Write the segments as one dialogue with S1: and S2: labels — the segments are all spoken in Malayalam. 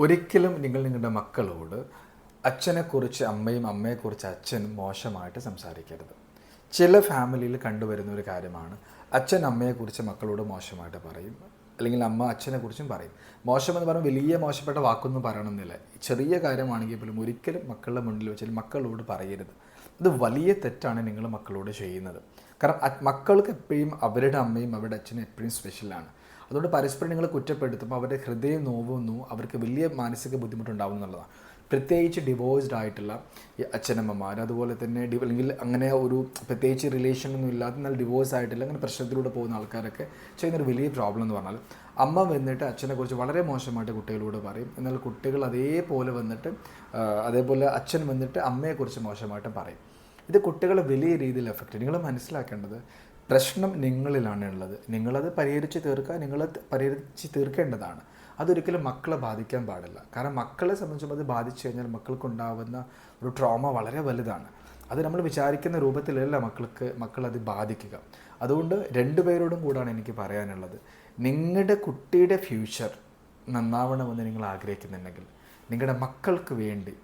S1: ഒരിക്കലും നിങ്ങൾ നിങ്ങളുടെ മക്കളോട് അച്ഛനെക്കുറിച്ച് അമ്മയും അമ്മയെക്കുറിച്ച് അച്ഛനും മോശമായിട്ട് സംസാരിക്കരുത്. ചില ഫാമിലിയിൽ കണ്ടുവരുന്ന ഒരു കാര്യമാണ് അച്ഛൻ അമ്മയെക്കുറിച്ച് മക്കളോട് മോശമായിട്ട് പറയും അല്ലെങ്കിൽ അമ്മ അച്ഛനെക്കുറിച്ചും പറയും. മോശമെന്ന് പറഞ്ഞാൽ വലിയ മോശപ്പെട്ട വാക്കൊന്നും പറയണമെന്നില്ല. ചെറിയ കാര്യമാണെങ്കിൽ പോലും ഒരിക്കലും മക്കളുടെ മുന്നിൽ വെച്ചാൽ മക്കളോട് പറയരുത്. അത് വലിയ തെറ്റാണ് നിങ്ങൾ മക്കളോട് ചെയ്യുന്നത്. കാരണം മക്കൾക്ക് എപ്പോഴും അവരുടെ അമ്മയും അവരുടെ അച്ഛനും എപ്പോഴും സ്പെഷ്യലാണ് അതുകൊണ്ട് പരസ്പരം നിങ്ങൾ കുറ്റപ്പെടുത്തുമ്പോൾ അവരുടെ ഹൃദയം നോവുന്നു അവർക്ക് വലിയ മാനസിക ബുദ്ധിമുട്ടുണ്ടാവും എന്നുള്ളതാണ് പ്രത്യേകിച്ച് ഡിവോഴ്സ്ഡ് ആയിട്ടുള്ള അച്ഛനമ്മമാർ അതുപോലെ തന്നെ അല്ലെങ്കിൽ അങ്ങനെ ഒരു പ്രത്യേകിച്ച് റിലേഷൻ ഒന്നും എന്നാൽ ഡിവോഴ്സ് ആയിട്ടില്ല അങ്ങനെ പ്രശ്നത്തിലൂടെ പോകുന്ന ആൾക്കാരൊക്കെ ചെയ്യുന്നൊരു വലിയ പ്രോബ്ലം എന്ന് പറഞ്ഞാൽ അമ്മ വന്നിട്ട് അച്ഛനെക്കുറിച്ച് വളരെ മോശമായിട്ട് കുട്ടികളോട് പറയും. എന്നാൽ കുട്ടികൾ അതേപോലെ വന്നിട്ട് അതേപോലെ അച്ഛൻ വന്നിട്ട് അമ്മയെക്കുറിച്ച് മോശമായിട്ട് പറയും. ഇത് കുട്ടികളെ വലിയ രീതിയിൽ എഫക്റ്റ് നിങ്ങൾ മനസ്സിലാക്കേണ്ടത് പ്രശ്നം നിങ്ങളിലാണ് ഉള്ളത്. നിങ്ങളത് പരിഹരിച്ച് തീർക്കുക നിങ്ങൾ പരിഹരിച്ച് തീർക്കേണ്ടതാണ്. അതൊരിക്കലും മക്കളെ ബാധിക്കാൻ പാടില്ല. കാരണം മക്കളെ സംബന്ധിച്ചും അത് ബാധിച്ചു കഴിഞ്ഞാൽ മക്കൾക്കുണ്ടാവുന്ന ഒരു ട്രോമ വളരെ വലുതാണ്. അത് നമ്മൾ വിചാരിക്കുന്ന രൂപത്തിലല്ല മക്കൾക്ക് മക്കളത് ബാധിക്കുക. അതുകൊണ്ട് രണ്ടുപേരോടും കൂടാണ് എനിക്ക് പറയാനുള്ളത്. നിങ്ങളുടെ കുട്ടിയുടെ ഫ്യൂച്ചർ നന്നാവണമെന്ന് നിങ്ങൾ ആഗ്രഹിക്കുന്നുണ്ടെങ്കിൽ നിങ്ങളുടെ മക്കൾക്ക് വേണ്ടി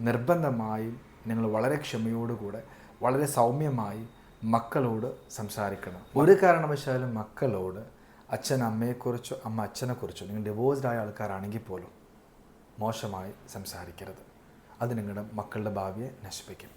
S1: നിർബന്ധമായും നിങ്ങൾ വളരെ ക്ഷമയോടുകൂടെ വളരെ സൗമ്യമായി മക്കളോട് സംസാരിക്കണം. ഒരു കാരണവശാലും മക്കളോട് അച്ഛൻ അമ്മയെക്കുറിച്ചോ അമ്മ അച്ഛനെക്കുറിച്ചോ നിങ്ങൾ ഡിവോഴ്സ്ഡ് ആയ ആൾക്കാരാണെങ്കിൽ പോലും മോശമായി സംസാരിക്കരുത്. അത് നിങ്ങളുടെ മക്കളുടെ ഭാവിയെ നശിപ്പിക്കും.